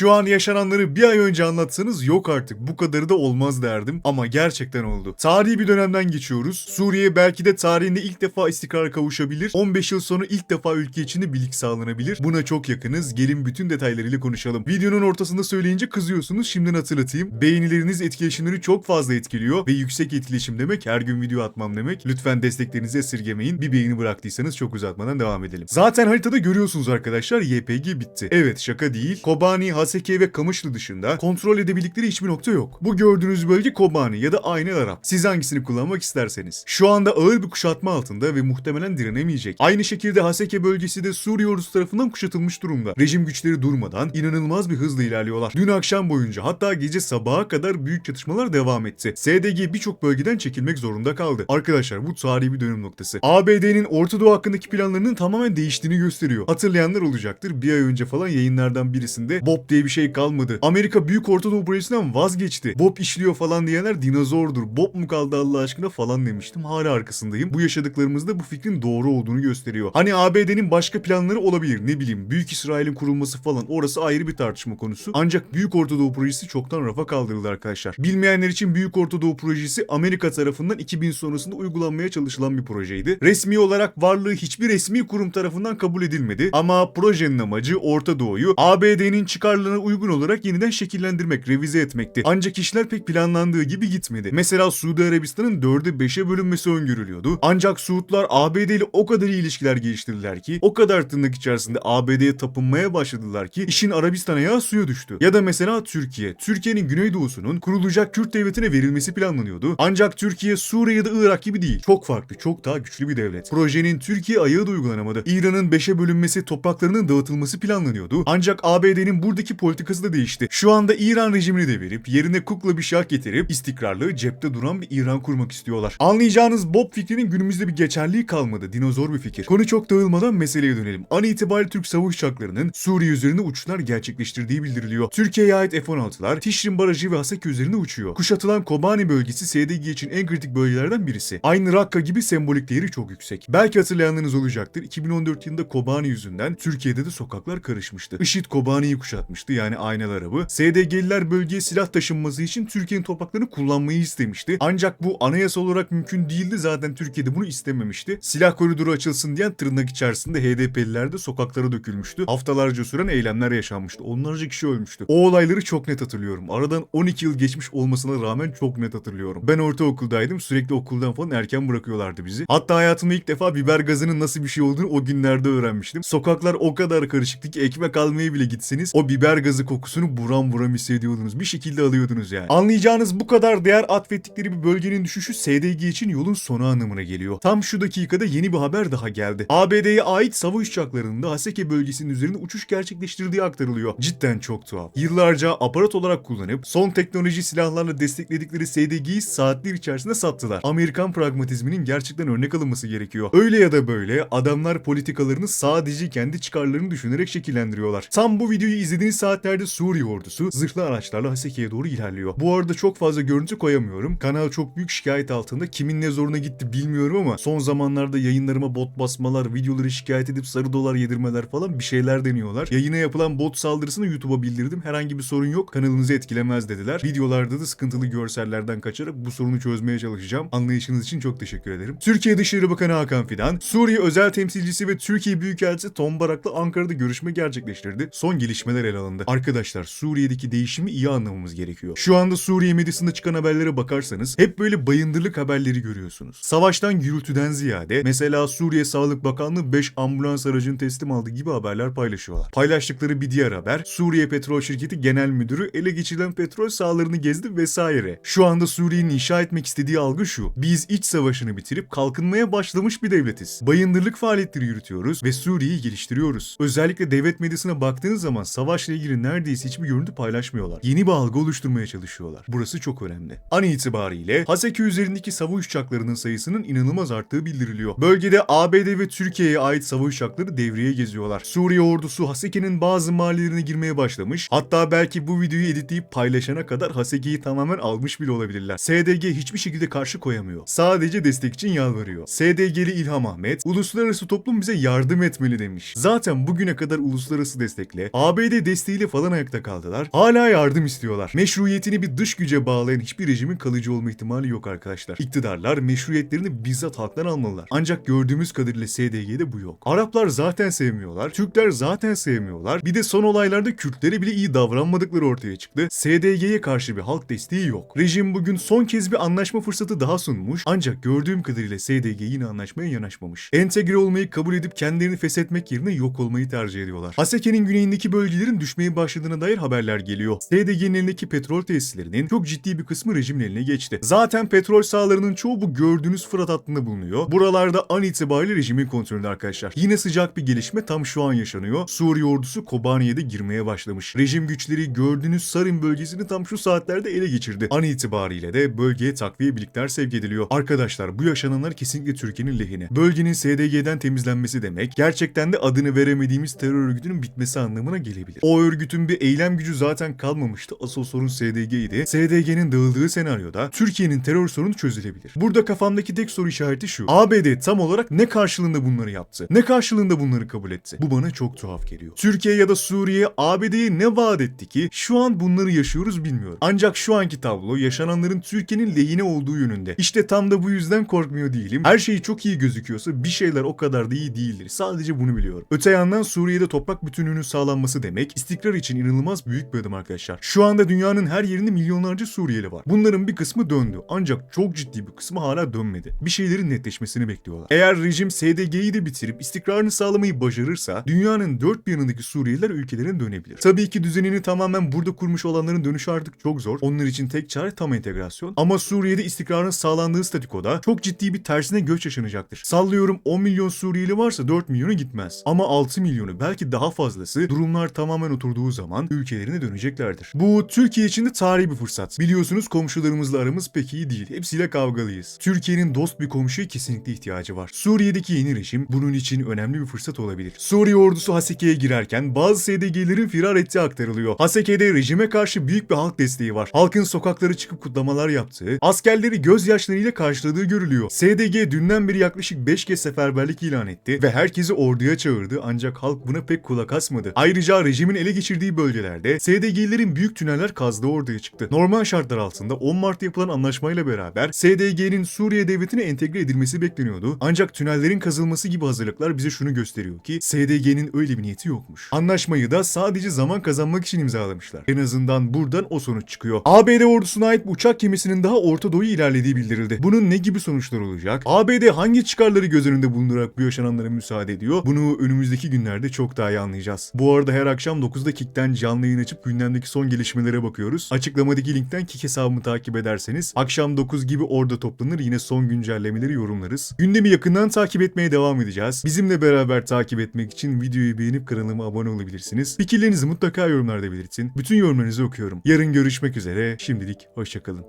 Şu an yaşananları bir ay önce anlatsanız yok artık bu kadarı da olmaz derdim ama gerçekten oldu. Tarihi bir dönemden geçiyoruz. Suriye belki de tarihinde ilk defa istikrara kavuşabilir. 15 yıl sonra ilk defa ülke içinde birlik sağlanabilir. Buna çok yakınız. Gelin bütün detaylarıyla konuşalım. Videonun ortasında söyleyince kızıyorsunuz. Şimdiden hatırlatayım. Beğenileriniz etkileşimleri çok fazla etkiliyor ve yüksek etkileşim demek her gün video atmam demek. Lütfen desteklerinizi esirgemeyin. Bir beğeni bıraktıysanız çok uzatmadan devam edelim. Zaten haritada görüyorsunuz arkadaşlar YPG bitti. Evet şaka değil. Kobani, Haseke ve Kamışlı dışında kontrol edebildikleri hiçbir nokta yok. Bu gördüğünüz bölge Kobani ya da Aynel Arap. Siz hangisini kullanmak isterseniz. Şu anda ağır bir kuşatma altında ve muhtemelen direnemeyecek. Aynı şekilde Haseke bölgesi de Suriye ordusu tarafından kuşatılmış durumda. Rejim güçleri durmadan inanılmaz bir hızla ilerliyorlar. Dün akşam boyunca hatta gece sabaha kadar büyük çatışmalar devam etti. SDG birçok bölgeden çekilmek zorunda kaldı. Arkadaşlar bu tarihi bir dönüm noktası. ABD'nin Orta Doğu hakkındaki planlarının tamamen değiştiğini gösteriyor. Hatırlayanlar olacaktır. Bir ay önce falan yayınlardan birisinde Bob diye bir şey kalmadı. Amerika Büyük Orta Doğu projesinden vazgeçti. Bob işliyor falan diyenler dinozordur. Bob mu kaldı Allah aşkına falan demiştim. Hala arkasındayım. Bu yaşadıklarımızda bu fikrin doğru olduğunu gösteriyor. Hani ABD'nin başka planları olabilir. Ne bileyim Büyük İsrail'in kurulması falan. Orası ayrı bir tartışma konusu. Ancak Büyük Orta Doğu projesi çoktan rafa kaldırıldı arkadaşlar. Bilmeyenler için Büyük Orta Doğu projesi Amerika tarafından 2000 sonrasında uygulanmaya çalışılan bir projeydi. Resmi olarak varlığı hiçbir resmi kurum tarafından kabul edilmedi. Ama projenin amacı Orta Doğu'yu ABD'nin çıkarlarına uygun olarak yeniden şekillendirmek, revize etmekti. Ancak işler pek planlandığı gibi gitmedi. Mesela Suudi Arabistan'ın 4'e 5'e bölünmesi öngörülüyordu. Ancak Suudlar ABD ile o kadar iyi ilişkiler geliştirdiler ki, o kadar tırnak içerisinde ABD'ye tapınmaya başladılar ki işin Arabistan ayağı suya düştü. Ya da mesela Türkiye. Türkiye'nin Güneydoğu'sunun kurulacak Kürt devletine verilmesi planlanıyordu. Ancak Türkiye Suriye ya da Irak gibi değil. Çok farklı, çok daha güçlü bir devlet. Projenin Türkiye ayağı da uygulanamadı. İran'ın 5'e bölünmesi, topraklarının dağıtılması planlanıyordu. Ancak ABD'nin buradaki politikası da değişti. Şu anda İran rejimini de verip yerine kukla bir şah getirip istikrarlı, cepte duran bir İran kurmak istiyorlar. Anlayacağınız Bob fikrinin günümüzde bir geçerliği kalmadı. Dinozor bir fikir. Konu çok dağılmadan meseleye dönelim. An itibariyle Türk savaş uçaklarının Suriye üzerinde uçuşlar gerçekleştirdiği bildiriliyor. Türkiye'ye ait F-16'lar Tişrin Barajı ve Haseki üzerinde uçuyor. Kuşatılan Kobani bölgesi SDG için en kritik bölgelerden birisi. Aynı Rakka gibi sembolik değeri çok yüksek. Belki hatırlayanlarınız olacaktır. 2014 yılında Kobani yüzünden Türkiye'de de sokaklar karışmıştı. IŞİD Kobani'yi kuşatmıştı yani Aynel Arabı. SDG'liler bölgeye silah taşınması için Türkiye'nin topraklarını kullanmayı istemişti. Ancak bu anayasa olarak mümkün değildi. Zaten Türkiye'de bunu istememişti. Silah koridoru açılsın diyen tırnak içerisinde HDP'liler de sokaklara dökülmüştü. Haftalarca süren eylemler yaşanmıştı. Onlarca kişi ölmüştü. O olayları çok net hatırlıyorum. Aradan 12 yıl geçmiş olmasına rağmen çok net hatırlıyorum. Ben ortaokuldaydım. Sürekli okuldan falan erken bırakıyorlardı bizi. Hatta hayatımda ilk defa biber gazının nasıl bir şey olduğunu o günlerde öğrenmiştim. Sokaklar o kadar karışıktı ki ekmek almaya bile gitseniz o biber gazı kokusunu buram buram hissediyordunuz. Bir şekilde alıyordunuz yani. Anlayacağınız bu kadar değer atfettikleri bir bölgenin düşüşü SDG için yolun sonu anlamına geliyor. Tam şu dakikada yeni bir haber daha geldi. ABD'ye ait savaş uçaklarında Haseke bölgesinin üzerinde uçuş gerçekleştirdiği aktarılıyor. Cidden çok tuhaf. Yıllarca aparat olarak kullanıp son teknoloji silahlarla destekledikleri SDG'yi saatler içerisinde sattılar. Amerikan pragmatizminin gerçekten örnek alınması gerekiyor. Öyle ya da böyle adamlar politikalarını sadece kendi çıkarlarını düşünerek şekillendiriyorlar. Tam bu videoyu izlediğiniz saatlerde Suriye ordusu zırhlı araçlarla Haseke'ye doğru ilerliyor. Bu arada çok fazla görüntü koyamıyorum. Kanal çok büyük şikayet altında. Kimin ne zoruna gitti bilmiyorum ama son zamanlarda yayınlarıma bot basmalar, videoları şikayet edip sarı dolar yedirmeler falan bir şeyler deniyorlar. Yayına yapılan bot saldırısını YouTube'a bildirdim. Herhangi bir sorun yok. Kanalınızı etkilemez dediler. Videolarda da sıkıntılı görsellerden kaçarak bu sorunu çözmeye çalışacağım. Anlayışınız için çok teşekkür ederim. Türkiye Dışişleri Bakanı Hakan Fidan, Suriye özel temsilcisi ve Türkiye Büyükelçisi Tom Barak'la Ankara'da görüşme gerçekleştirdi. Son gelişmeler ele alındı. Arkadaşlar Suriye'deki değişimi iyi anlamamız gerekiyor. Şu anda Suriye medyasında çıkan haberlere bakarsanız hep böyle bayındırlık haberleri görüyorsunuz. Savaştan gürültüden ziyade mesela Suriye Sağlık Bakanlığı 5 ambulans aracını teslim aldı gibi haberler paylaşıyorlar. Paylaştıkları bir diğer haber Suriye Petrol Şirketi Genel Müdürü ele geçirilen petrol sahalarını gezdi vesaire. Şu anda Suriye'nin inşa etmek istediği algı şu. Biz iç savaşını bitirip kalkınmaya başlamış bir devletiz. Bayındırlık faaliyetleri yürütüyoruz ve Suriye'yi geliştiriyoruz. Özellikle devlet medyasına baktığınız zaman savaşla ilgili neredeyse hiçbir görüntü paylaşmıyorlar. Yeni bir algı oluşturmaya çalışıyorlar. Burası çok önemli. An itibariyle Haseki üzerindeki savaş uçaklarının sayısının inanılmaz arttığı bildiriliyor. Bölgede ABD ve Türkiye'ye ait savaş uçakları devreye geziyorlar. Suriye ordusu Haseki'nin bazı mahallelerine girmeye başlamış. Hatta belki bu videoyu editleyip paylaşana kadar Haseki'yi tamamen almış bile olabilirler. SDG hiçbir şekilde karşı koyamıyor. Sadece destek için yalvarıyor. SDG'li İlham Ahmet, uluslararası toplum bize yardım etmeli demiş. Zaten bugüne kadar uluslararası destekle ABD desteği desteğiyle falan ayakta kaldılar. Hala yardım istiyorlar. Meşruiyetini bir dış güce bağlayan hiçbir rejimin kalıcı olma ihtimali yok arkadaşlar. İktidarlar meşruiyetlerini bizzat halktan almalılar. Ancak gördüğümüz kadarıyla SDG'de bu yok. Araplar zaten sevmiyorlar. Türkler zaten sevmiyorlar. Bir de son olaylarda Kürtlere bile iyi davranmadıkları ortaya çıktı. SDG'ye karşı bir halk desteği yok. Rejim bugün son kez bir anlaşma fırsatı daha sunmuş. Ancak gördüğüm kadarıyla SDG yine anlaşmaya yanaşmamış. Entegre olmayı kabul edip kendilerini feshetmek yerine yok olmayı tercih ediyorlar. Haseke'nin güneyindeki bölgelerin düşmeye başladığına dair haberler geliyor. SDG'nin elindeki petrol tesislerinin çok ciddi bir kısmı rejimin eline geçti. Zaten petrol sahalarının çoğu bu gördüğünüz Fırat hattında bulunuyor. Buralarda an itibariyle rejimin kontrolünde arkadaşlar. Yine sıcak bir gelişme tam şu an yaşanıyor. Suriye ordusu Kobani'ye de girmeye başlamış. Rejim güçleri gördüğünüz Sarin bölgesini tam şu saatlerde ele geçirdi. An itibariyle de bölgeye takviye birlikler sevk ediliyor. Arkadaşlar bu yaşananlar kesinlikle Türkiye'nin lehine. Bölgenin SDG'den temizlenmesi demek gerçekten de adını veremediğimiz terör örgütünün bitmesi anlamına gelebilir. O örgütün bir eylem gücü zaten kalmamıştı. Asıl sorun SDG'ydi. SDG'nin dağıldığı senaryoda Türkiye'nin terör sorunu çözülebilir. Burada kafamdaki tek soru işareti şu. ABD tam olarak ne karşılığında bunları yaptı? Ne karşılığında bunları kabul etti? Bu bana çok tuhaf geliyor. Türkiye ya da Suriye ABD'ye ne vaat etti ki şu an bunları yaşıyoruz bilmiyorum. Ancak şu anki tablo yaşananların Türkiye'nin lehine olduğu yönünde. İşte tam da bu yüzden korkmuyor değilim. Her şey çok iyi gözüküyorsa bir şeyler o kadar da iyi değildir. Sadece bunu biliyorum. Öte yandan Suriye'de toprak bütünlüğünün sağlanması demek istikrar için inanılmaz büyük bir adım arkadaşlar. Şu anda dünyanın her yerinde milyonlarca Suriyeli var. Bunların bir kısmı döndü. Ancak çok ciddi bir kısmı hala dönmedi. Bir şeylerin netleşmesini bekliyorlar. Eğer rejim SDG'yi de bitirip istikrarını sağlamayı başarırsa dünyanın dört bir yanındaki Suriyeliler ülkelerine dönebilir. Tabii ki düzenini tamamen burada kurmuş olanların dönüşü artık çok zor. Onlar için tek çare tam entegrasyon. Ama Suriye'de istikrarın sağlandığı statikoda çok ciddi bir tersine göç yaşanacaktır. Sallıyorum 10 milyon Suriyeli varsa 4 milyonu gitmez. Ama 6 milyonu belki daha fazlası durumlar tamamen oturduğu zaman ülkelerine döneceklerdir. Bu Türkiye için de tarihi bir fırsat. Biliyorsunuz komşularımızla aramız pek iyi değil. Hepsiyle kavgalıyız. Türkiye'nin dost bir komşuya kesinlikle ihtiyacı var. Suriye'deki yeni rejim bunun için önemli bir fırsat olabilir. Suriye ordusu Haseke'ye girerken bazı SDG'lerin firar ettiği aktarılıyor. Haseke'de rejime karşı büyük bir halk desteği var. Halkın sokaklara çıkıp kutlamalar yaptığı, askerleri gözyaşlarıyla karşıladığı görülüyor. SDG dünden beri yaklaşık 5 kez seferberlik ilan etti ve herkesi orduya çağırdı ancak halk buna pek kulak asmadı. Ayrıca rejimin ele geçirdiği bölgelerde SDG'lerin büyük tüneller kazdığı ortaya çıktı. Normal şartlar altında 10 Mart'ta yapılan anlaşmayla beraber SDG'nin Suriye devletine entegre edilmesi bekleniyordu. Ancak tünellerin kazılması gibi hazırlıklar bize şunu gösteriyor ki SDG'nin öyle bir niyeti yokmuş. Anlaşmayı da sadece zaman kazanmak için imzalamışlar. En azından buradan o sonuç çıkıyor. ABD ordusuna ait bir uçak gemisinin daha Orta Doğu'ya ilerlediği bildirildi. Bunun ne gibi sonuçlar olacak? ABD hangi çıkarları göz önünde bulundurarak bu yaşananlara müsaade ediyor? Bunu önümüzdeki günlerde çok daha iyi anlayacağız. Bu arada her akşam 9'da Kick'ten canlı yayın açıp gündemdeki son gelişmelere bakıyoruz. Açıklamadaki linkten Kick hesabımı takip ederseniz akşam 9 gibi orada toplanır yine son güncellemeleri yorumlarız. Gündemi yakından takip etmeye devam edeceğiz. Bizimle beraber takip etmek için videoyu beğenip kanalıma abone olabilirsiniz. Fikirlerinizi mutlaka yorumlarda belirtin. Bütün yorumlarınızı okuyorum. Yarın görüşmek üzere. Şimdilik hoşçakalın.